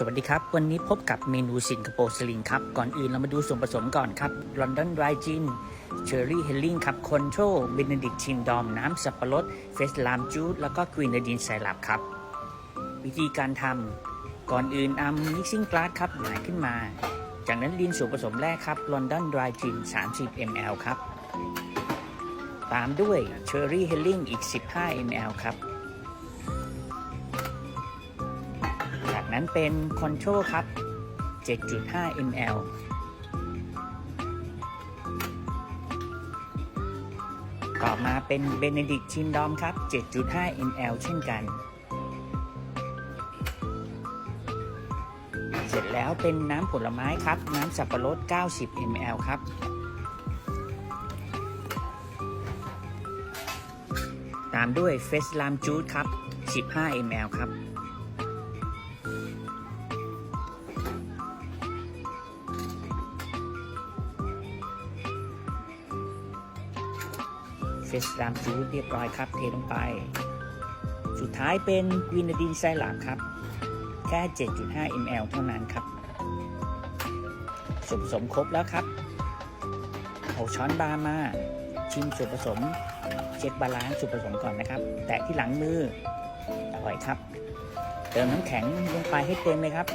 สวัสดีครับ วันนี้พบกับเมนูสิงคโปร์สลิงครับ ก่อนอื่นเรามาดูส่วนผสมก่อนครับลอนดอนดรจินเชอร์รี่เฮลลิงครับคอนโทรเบนดิกชินดอม น้ำสับปะรดเฟสลามจูดแล้วก็กรีนดินไซรัปครับ วิธีการทำก่อนอื่นนำมิกซิ่งกลาสครับหมายขึ้นมา จากนั้นลินส่วนผสมแรกครับลอนดอนดรจิน30 ml ครับ ตามด้วยเชอร์รี่เฮลลิงอีก 15 ml ครับ จากนั้นเป็นคอนโทรครับ 7.5 ml ต่อมาเป็นเบเนดิกชินดอมครับ 7.5 ml เช่นกัน เสร็จแล้วเป็นน้ำผลไม้ครับ น้ำสับปะรด 90 ml ครับ ตามด้วยเฟสลามจูดครับ 15 ml ครับ เฟสรามจูดเรียบร้อยครับ เทลงไป สุดท้ายเป็นกวินาดินไซรัปครับ แค่ 7.5 ml เท่านั้นครับส่วนผสมครบแล้วครับเอาช้อนบาร์มา ชิมส่วนผสม เช็คบาลานซ์ส่วนผสมก่อนนะครับ แตะที่หลังมืออร่อยครับ เติมน้ำแข็งลงไปให้เต็มเลยครับ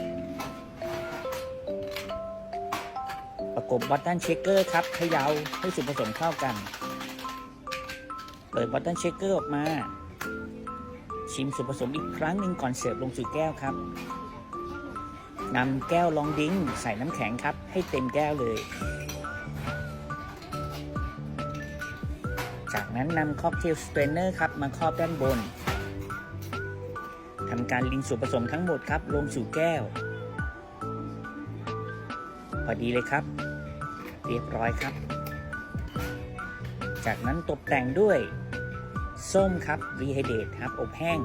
ประกบบัตตันเชคเกอร์ครับเขย่าให้ส่วนผสมเข้ากัน เปิดบัตตันเชคเกอร์ออกมา ชิมส่วนผสมอีกครั้งหนึ่งก่อนเสิร์ฟลงสู่แก้วครับนำแก้วลองดิ้งใส่น้ำแข็งครับ ให้เต็มแก้วเลย จากนั้นนำค็อกเทลสเตรนเนอร์ครับมาครอบด้านบนทำการลิงส่วนผสมทั้งหมดครับลงสู่แก้ว พอดีเลยครับ เรียบร้อยครับ จากนั้นตกแต่งด้วย ส้มครับรีไฮเดตครับ อบแห้ง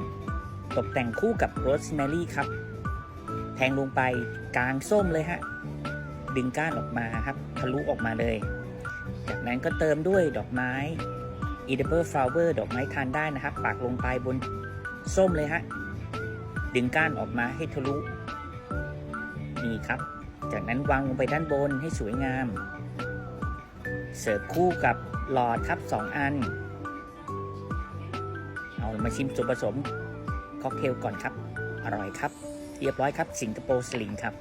ตกแต่งคู่กับโรสแมรี่ครับ แทงลงไปกลางส้มเลยฮะ ดึงก้านออกมาครับ ทะลุออกมาเลย จากนั้นก็เติมด้วยดอกไม้ edible flower ดอกไม้ทานได้นะครับ ปักลงไปบนส้มเลยฮะ ดึงก้านออกมาให้ทะลุ นี่ครับ จากนั้นวางลงไปด้านบนให้สวยงาม เสิร์ฟคู่กับหลอดครับ2อัน เอามาชิมส่วนผสมค็อกเทลก่อนครับ อร่อยครับ เรียบร้อยครับ สิงคโปร์สลิงครับ